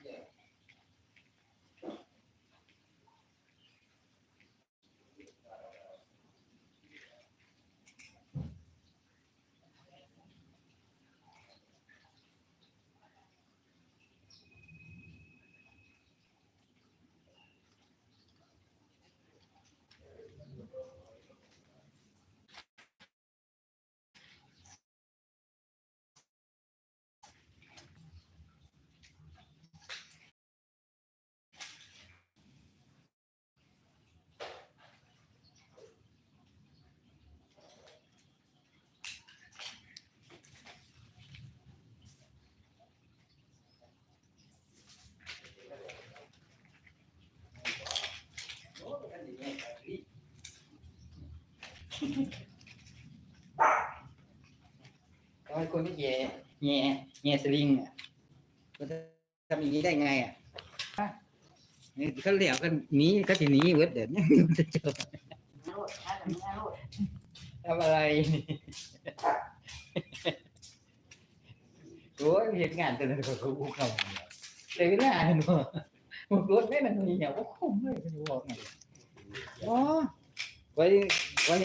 ทำไมคนที่แย่แย่แย่สลิงอะก็ทำอย่างนี้ได้ไงอะเขาเหลียวกันหนีก็ทีนี้เวิร์ดเดี๋ยวนี้มันจะเจอทำอะไรนี่โอ้ยเหตุงานตัวนั้นก็เขาเขาแต่เวลาเนาะมันรถไม่มันมีอย่างว่าคุ้มเลยคุณบอกไงอ๋อไว้ ไว้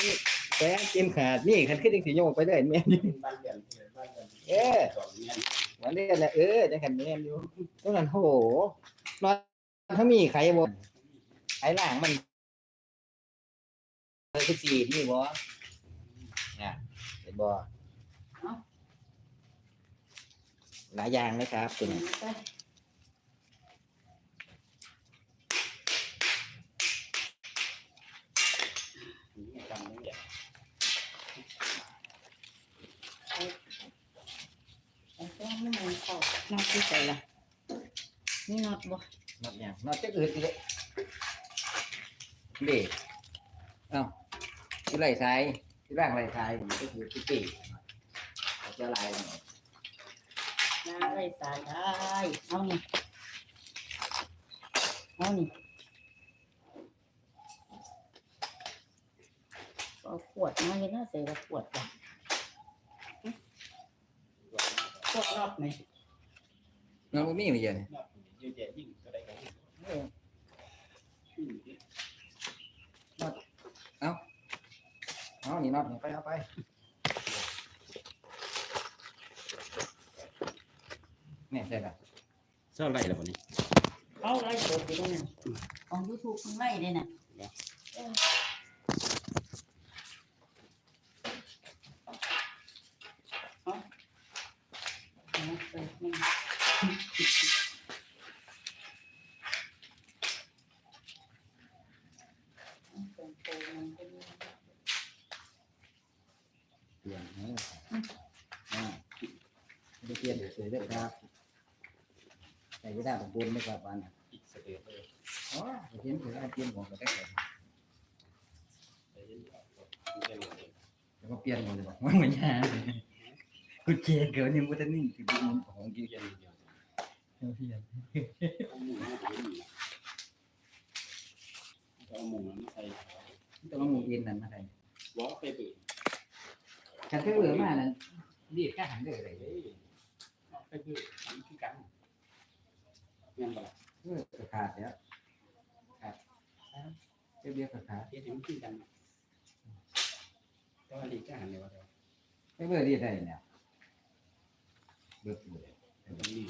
แป้งเกมขาดนี่คันขึ้นยังสีโยกไปได้แม่นบ้านเดือนบ้านเดือนเอ๊ะสองเนี่ยวันนี้แหละเออจะขันแม่นอยู่ตรงนั้นโหนอนถ้ามีใครบ่ไอ้หลังมันเออคือจีนี่บ่เนี่ยเห็นบ่หลายอย่างเลยครับตัวนี้ จำไม่ได้ นอดที่ใส่ละนี่นอดบ่นอกอย่างนอกจะอื่นอีกเลยเด็กเอ้าที่ไหลซ้ายที่ร่างไหลซ้ายผมก็คือที่ปีกเอาจะลายหน่อยน้าได้สายได้เอานี่เอานี่เอาขวดมาเลยนะใส่ละขวดก่อนขวดรอบไหม น้องบ่มีมาเยอะเนี่ยยืดแย่ยิ่งก็ได้กันเออเอานี่นอดนี่ไปเอาไปเนี่ยใช่ปะเท่าไรแล้ววันนี้เอาไล่สดไปด้วยนะของยูทูบคุณไล่เลยนะเออเอาเอาเปิดนี่ เปลี่ยนให้อ่าไม่ได้เปลี่ยนเฉยๆเลยครับใส่กระดาษของบุญไม่กลับบ้านน่ะอีกสเต็ปเลยอ๋อเปลี่ยนถือว่าเปลี่ยนของก็ได้เลยแล้วก็เปลี่ยนหมดเลยบอกว่าเหมือนยากูเจ๊เกินยังไม่ได้นิ่งถือบุญของกินเย็น เดียวเปลี่ยนเอาหมูมาเป็นเอาหมูมาใส่ต้องเอาหมูเอ็นนั่นมาใส่วอลไปเปิดฉันก็เหลือมานั่นรีดแค่หันเด้อเลยไปเปิดทำคือกันเงี้ยบ่ล่ะเออขาดแล้วขาดเรียบเรียบขาดเทียบมันคือกันแต่ว่าดีก็หันเลยว่าเดี๋ยวไม่เบื่อรีดได้เนี่ยเบื่อเลยมันมี